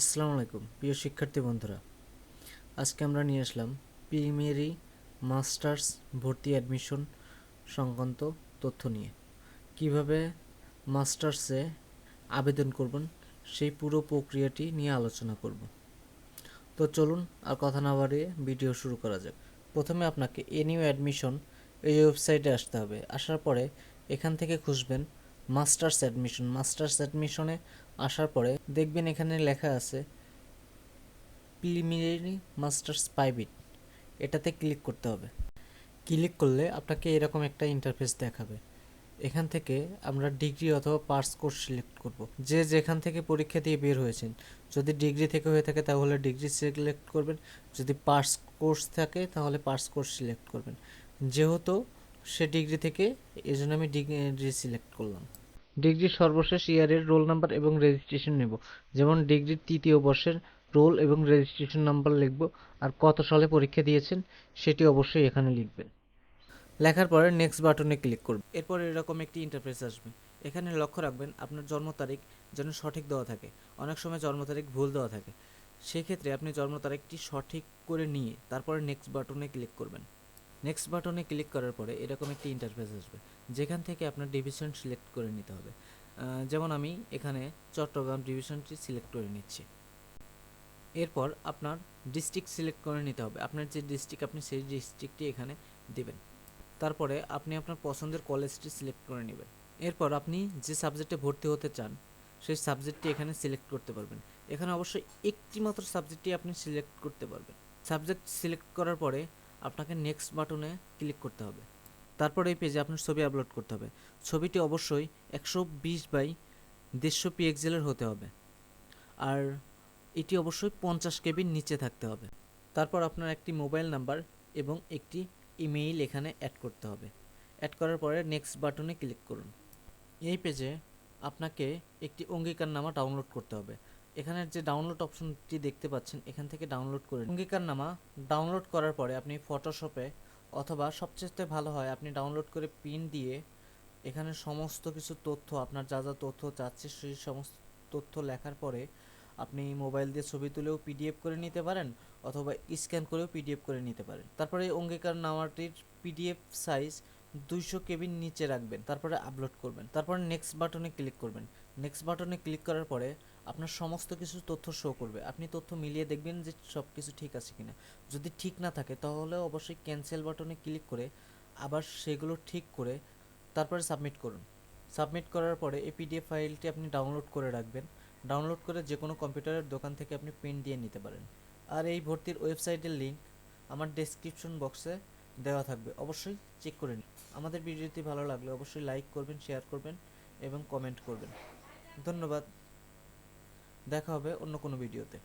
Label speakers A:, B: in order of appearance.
A: আসসালামু আলাইকুম, প্রিয় শিক্ষার্থী বন্ধুরা। আজকে আমরা নিয়ে আসলাম প্রিমিয়ারি মাস্টার্স ভর্তি অ্যাডমিশন সংক্রান্ত তথ্য নিয়ে। কীভাবে মাস্টার্সে আবেদন করবেন, সেই পুরো প্রক্রিয়াটি নিয়ে আলোচনা করব। তো চলুন আর কথা না বাড়িয়ে ভিডিও শুরু করা যাক। প্রথমে আপনাকে এনিউ অ্যাডমিশন এই ওয়েবসাইটে আসতে হবে। আসার পরে এখান থেকে খুঁজবেন মাস্টার্স অ্যাডমিশন। মাস্টার্স অ্যাডমিশনে আসার পরে দেখবেন এখানে লেখা আছে প্রিলিমিনারি মাস্টার্স প্রাইভেট এটাতে ক্লিক করতে হবে। ক্লিক করলে আপনাকে এরকম একটা ইন্টারফেস দেখাবে। এখান থেকে আমরা ডিগ্রি অথবা পার্স কোর্স সিলেক্ট করব। যে যেখান থেকে পরীক্ষা দিয়ে বের হয়েছেন, যদি ডিগ্রি থেকে হয়ে থাকে তাহলে ডিগ্রি সিলেক্ট করবেন, যদি পার্স কোর্স থাকে তাহলে পার্স কোর্স সিলেক্ট করবেন। যেহেতু সে ডিগ্রি থেকে এই জন্য আমি ডিগ্রি সিলেক্ট করলাম। ডিগ্রির সর্বশেষ ইয়ারের রোল নাম্বার এবং রেজিস্ট্রেশন নেব। যেমন ডিগ্রির তৃতীয় বর্ষের রোল এবং রেজিস্ট্রেশন নাম্বার লিখব, আর কত সালে পরীক্ষা দিয়েছেন সেটি অবশ্যই এখানে লিখবেন। লেখার পরে নেক্সট বাটনে ক্লিক করবেন। এরপর এরকম একটি ইন্টারফেস আসবে। এখানে লক্ষ্য রাখবেন আপনার জন্ম তারিখ যেন সঠিক দেওয়া থাকে। অনেক সময় জন্ম তারিখ ভুল দেওয়া থাকে। সেক্ষেত্রে আপনি জন্ম তারিখটি সঠিক করে নিয়ে তারপরে নেক্সট বাটনে ক্লিক করবেন। নেক্সট বাটনে ক্লিক করার পরে এরকম একটি ইন্টারফেস আসবে, যেখান থেকে আপনার ডিভিশন সিলেক্ট করে নিতে হবে। যেমন আমি এখানে চট্টগ্রাম ডিভিশনটি সিলেক্ট করে নিচ্ছি। এরপর আপনার ডিস্ট্রিক্ট সিলেক্ট করে নিতে হবে। আপনার যে ডিস্ট্রিক্ট আপনি সেই ডিস্ট্রিক্টটি এখানে দেবেন। তারপরে আপনি আপনার পছন্দের কলেজটি সিলেক্ট করে নেবেন। এরপর আপনি যে সাবজেক্টে ভর্তি হতে চান, সেই সাবজেক্টটি এখানে সিলেক্ট করতে পারবেন। এখানে অবশ্যই একটি মাত্র সাবজেক্টই আপনি সিলেক্ট করতে পারবেন। সাবজেক্ট সিলেক্ট করার পরে আপনাকে নেক্সট বাটনে ক্লিক করতে হবে। তারপর এই পেজে আপনার ছবি আপলোড করতে হবে। ছবিটি অবশ্যই একশো বিশ বাই দেড়শো পিএক্সেলের হতে হবে। আর এটি অবশ্যই পঞ্চাশ কেবির নিচে থাকতে হবে। তারপর আপনার একটি মোবাইল নাম্বার এবং একটি ইমেইল এখানে অ্যাড করতে হবে। অ্যাড করার পরে নেক্সট বাটনে ক্লিক করুন। এই পেজে আপনাকে একটি অঙ্গীকারনামা ডাউনলোড করতে হবে। এখানের যে ডাউনলোড অপশনটি দেখতে পাচ্ছেন, এখান থেকে ডাউনলোড করে। অঙ্গীকারনামা ডাউনলোড করার পরে আপনি ফটোশপে অথবা সবচেয়ে ভালো হয়, আপনি ডাউনলোড করে পিন দিয়ে এখানে সমস্ত কিছু তথ্য, আপনার যা যা তথ্য চাচ্ছে সেই সমস্ত তথ্য লেখার পরে আপনি মোবাইল দিয়ে ছবি তুলেও পিডিএফ করে নিতে পারেন অথবা স্ক্যান করেও পিডিএফ করে নিতে পারেন তারপরে এই অঙ্গীকারনামাটির পিডিএফ সাইজ দুইশো কেবির নিচে রাখবেন, তারপরে আপলোড করবেন, তারপরে নেক্সট বাটনে ক্লিক করবেন। নেক্সট বাটনে ক্লিক করার পরে আপনার সমস্ত কিছু তথ্য শো করবে। আপনি তথ্য মিলিয়ে দেখবেন যে সব কিছু ঠিক আছে কিনা। যদি ঠিক না থাকে, তাহলে অবশ্যই ক্যান্সেল বাটনে ক্লিক করে আবার সেগুলো ঠিক করে তারপরে সাবমিট করুন। সাবমিট করার পরে এই পিডিএফ ফাইলটি আপনি ডাউনলোড করে রাখবেন। ডাউনলোড করে যে কোনো কম্পিউটারের দোকান থেকে আপনি প্রিন্ট দিয়ে নিতে পারেন। আর এই ভর্তির ওয়েবসাইটের লিংক আমার ডেসক্রিপশন বক্সে দেওয়া থাকবে। অবশ্যই চেক করে নিন। আমাদের ভিডিওটি ভালো লাগলে অবশ্যই লাইক করবেন শেয়ার করবেন এবং কমেন্ট করবেন। ধন্যবাদ। দেখা হবে অন্য কোনো ভিডিওতে